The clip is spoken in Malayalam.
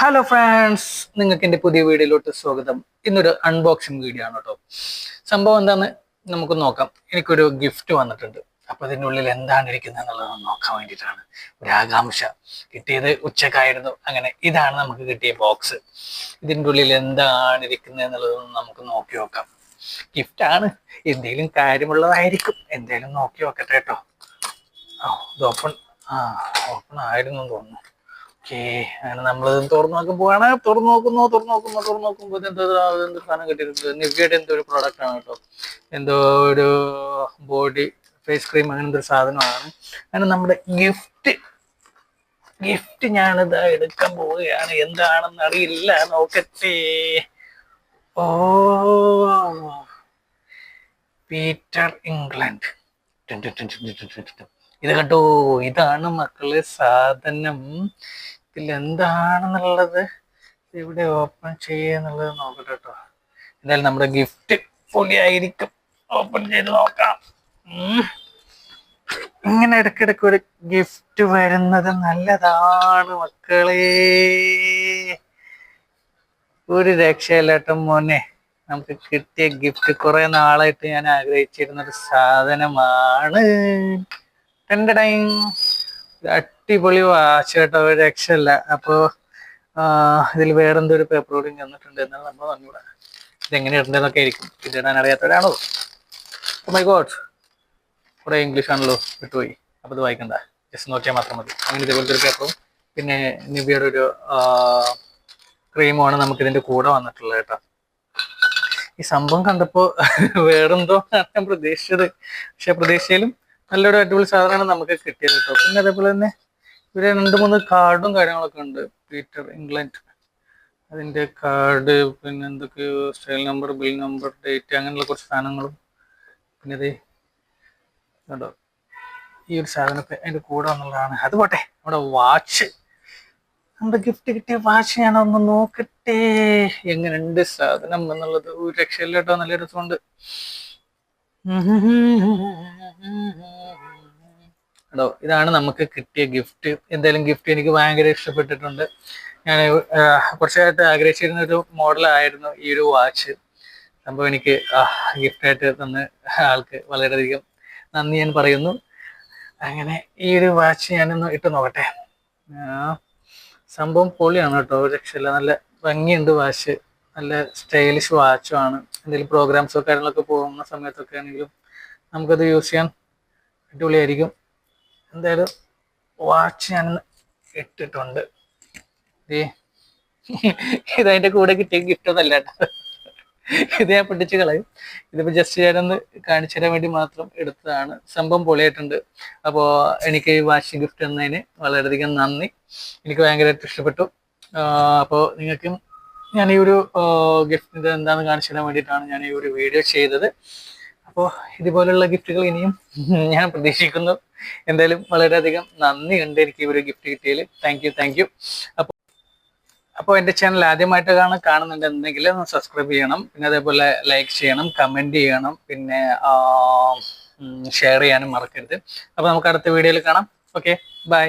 ഹലോ ഫ്രണ്ട്സ് നിങ്ങൾക്ക് എന്റെ പുതിയ വീഡിയോയിലോട്ട് സ്വാഗതം. ഇന്നൊരു അൺബോക്സിങ് വീഡിയോ ആണ് കേട്ടോ. സംഭവം എന്താന്ന് നമുക്ക് നോക്കാം. എനിക്കൊരു ഗിഫ്റ്റ് വന്നിട്ടുണ്ട്. അപ്പൊ അതിന്റെ ഉള്ളിൽ എന്താണ് ഇരിക്കുന്നത് എന്നുള്ളത് നോക്കാൻ വേണ്ടിയിട്ടാണ്. ഒരു ആകാംക്ഷ. കിട്ടിയത് ഉച്ചക്കായിരുന്നു അങ്ങനെ ഇതാണ് നമുക്ക് കിട്ടിയ ബോക്സ് ഇതിന്റെ ഉള്ളിൽ എന്താണ് ഇരിക്കുന്നത് എന്നുള്ളത് നമുക്ക് നോക്കി നോക്കാം. ഗിഫ്റ്റ് ആണ്. എന്തെങ്കിലും കാര്യമുള്ളതായിരിക്കും. എന്തെങ്കിലും നോക്കി നോക്കട്ടെ കേട്ടോ. ഓ ഇത് ഓപ്പൺ ആ ഓപ്പൺ ആയിരുന്നു തോന്നുന്നു. ഓക്കെ അങ്ങനെ നമ്മൾ തുറന്നു നോക്കുമ്പോഴാണ് തുറന്നു നോക്കുന്നു തുറന്നു നോക്കുന്നു തുറന്നു നോക്കുമ്പോൾ എന്തോ എന്തോ സാധനം കിട്ടിയിട്ടുണ്ട്? നിവ്യയുടെ എന്തോ ഒരു പ്രോഡക്റ്റ് ആണ് കേട്ടോ. എന്തോ ഒരു ബോഡി ഫേസ് ക്രീം അങ്ങനെ എന്തൊരു സാധനമാണ്. അങ്ങനെ നമ്മുടെ ഗിഫ്റ്റ് ഗിഫ്റ്റ് ഞാനിത് എടുക്കാൻ പോവുകയാണ്. എന്താണെന്ന് അറിയില്ല. നോക്കട്ടെ. Oh Peter England. ഇത് കണ്ടോ? ഇതാണ് മക്കളെ സാധനം. ഇതിൽ എന്താണെന്നുള്ളത് ഇവിടെ ഓപ്പൺ ചെയ്യാന്നുള്ളത് നോക്കട്ടെ കേട്ടോ എന്തായാലും നമ്മുടെ ഗിഫ്റ്റ് പൊളിയായിരിക്കും ഓപ്പൺ ചെയ്ത് നോക്കാം. ഇങ്ങനെ ഇടയ്ക്കിടയ്ക്ക് ഒരു ഗിഫ്റ്റ് വരുന്നത് നല്ലതാണ് മക്കളെ. ഒരു രക്ഷയില്ലാട്ടം മോനെ. നമുക്ക് കിട്ടിയ ഗിഫ്റ്റ് കുറെ നാളായിട്ട് ഞാൻ ആഗ്രഹിച്ചിരുന്ന ഒരു സാധനമാണ് അടിപൊളി വാച്ച് കേട്ടോ ഒരു രക്ഷയില്ല. ഇതിൽ വേറെന്തൊരു പേപ്പർ കൂടി വന്നിട്ടുണ്ട് എന്നാണ് നമ്മൾ പറഞ്ഞൂടാ ഇതെങ്ങനെ ഇടേണ്ടതെന്നൊക്കെ ആയിരിക്കും. ഇതിടാൻ അറിയാത്തവരാണോ മൈ ഗോഡ് കുറെ ഇംഗ്ലീഷ് ആണല്ലോ വിട്ടുപോയി. അപ്പൊ ഇത് വായിക്കണ്ട. ജസ്റ്റ് നോക്കിയാൽ മാത്രം മതി. അങ്ങനെ ഇതേപോലത്തെ ഒരു പേപ്പറും പിന്നെ നിബിയുടെ ഒരു ക്രീമുമാണ് നമുക്ക് ഇതിന്റെ കൂടെ വന്നിട്ടുള്ളത് കേട്ടോ. ഈ സംഭവം കണ്ടപ്പോ വേറെന്തോ ഞാൻ പ്രതീക്ഷിച്ചത്. പക്ഷെ പ്രതീക്ഷയിലും നല്ലൊരു അടിപൊളി സാധനമാണ് നമുക്ക് കിട്ടിയത് കേട്ടോ. പിന്നെ അതേപോലെ തന്നെ ഇവിടെ രണ്ട് മൂന്ന് കാർഡും കാര്യങ്ങളൊക്കെ ഉണ്ട്. Peter England. അതിന്റെ കാർഡ് പിന്നെ എന്തൊക്കെയോ style number bill number date അങ്ങനെയുള്ള കുറച്ച് സാധനങ്ങളും. പിന്നെ ഇത് കണ്ടോ? ഈ ഒരു സാധനമൊക്കെ അതിന്റെ കൂടെ വന്നുള്ളതാണ്. അത് പോട്ടെ നമ്മുടെ വാച്ച്. നമ്മുടെ ഗിഫ്റ്റ് കിട്ടിയ വാച്ച് ഞാനൊന്ന് നോക്കട്ടെ. എങ്ങനെയുണ്ട് സാധനം എന്നുള്ളത് ഒരു രക്ഷയില്ല കേട്ടോ. നല്ല രസമുണ്ട്. കേട്ടോ ഇതാണ് നമുക്ക് കിട്ടിയ ഗിഫ്റ്റ് എന്തായാലും ഗിഫ്റ്റ് എനിക്ക് ഭയങ്കര ഇഷ്ടപ്പെട്ടിട്ടുണ്ട്. ഞാൻ കുറച്ചായിട്ട് ആഗ്രഹിച്ചിരുന്ന ഒരു മോഡലായിരുന്നു ഈ ഒരു വാച്ച് സംഭവം എനിക്ക് ഗിഫ്റ്റായിട്ട് തന്ന ആൾക്ക് വളരെയധികം നന്ദി ഞാൻ പറയുന്നു. അങ്ങനെ ഈ ഒരു വാച്ച് ഞാനൊന്ന് ഇട്ട് നോക്കട്ടെ. സംഭവം പൊളിയാണ് കേട്ടോ. രക്ഷയില്ല. നല്ല ഭംഗിയുണ്ട് വാച്ച് നല്ല സ്റ്റൈലിഷ് വാച്ചുമാണ് എന്തെങ്കിലും പ്രോഗ്രാംസോ കാര്യങ്ങളൊക്കെ പോകുന്ന സമയത്തൊക്കെ ആണെങ്കിലും നമുക്കത് യൂസ് ചെയ്യാൻ അടിപൊളിയായിരിക്കും. എന്തായാലും വാച്ച് ഞാൻ ഇട്ടിട്ടുണ്ട്. ഇത് അതിന്റെ കൂടെ കിട്ടിയ ഗിഫ്റ്റ് ഒന്നല്ല ഇത് ഞാൻ പിടിച്ച് കളയും. ഇതിപ്പോ ജസ്റ്റ് ഞാനൊന്ന് കാണിച്ചു തരാൻ വേണ്ടി മാത്രം എടുത്തതാണ്. സംഭവം പൊളിയായിട്ടുണ്ട്. അപ്പോൾ എനിക്ക് ഈ വാഷിംഗ് ഗിഫ്റ്റ് തന്നതിന് വളരെയധികം നന്ദി. എനിക്ക് ഭയങ്കരമായിട്ട് ഇഷ്ടപ്പെട്ടു. അപ്പോൾ നിങ്ങൾക്കും ഞാൻ ഈ ഒരു ഗിഫ്റ്റിന്റെ എന്താണെന്ന് കാണിച്ചു തരാൻ വേണ്ടിയിട്ടാണ് ഞാൻ ഈ ഒരു വീഡിയോ ചെയ്തത്. അപ്പോൾ ഇതുപോലുള്ള ഗിഫ്റ്റുകൾ ഇനിയും ഞാൻ പ്രതീക്ഷിക്കുന്നു. എന്തായാലും വളരെയധികം നന്ദിയുണ്ട് എനിക്ക് ഈ ഒരു ഗിഫ്റ്റ് കിട്ടിയതിൽ. താങ്ക് യു താങ്ക് യു അപ്പോൾ അപ്പോൾ എന്റെ ചാനൽ ആദ്യമായിട്ടാണ് കാണുന്നുണ്ടെങ്കിൽ ഒന്ന് സബ്സ്ക്രൈബ് ചെയ്യണം. പിന്നെ അതേപോലെ ലൈക്ക് ചെയ്യണം കമന്റ് ചെയ്യണം. പിന്നെ ഷെയർ ചെയ്യാനും മറക്കരുത്. അപ്പോൾ നമുക്ക് അടുത്ത വീഡിയോയിൽ കാണാം. Okay bye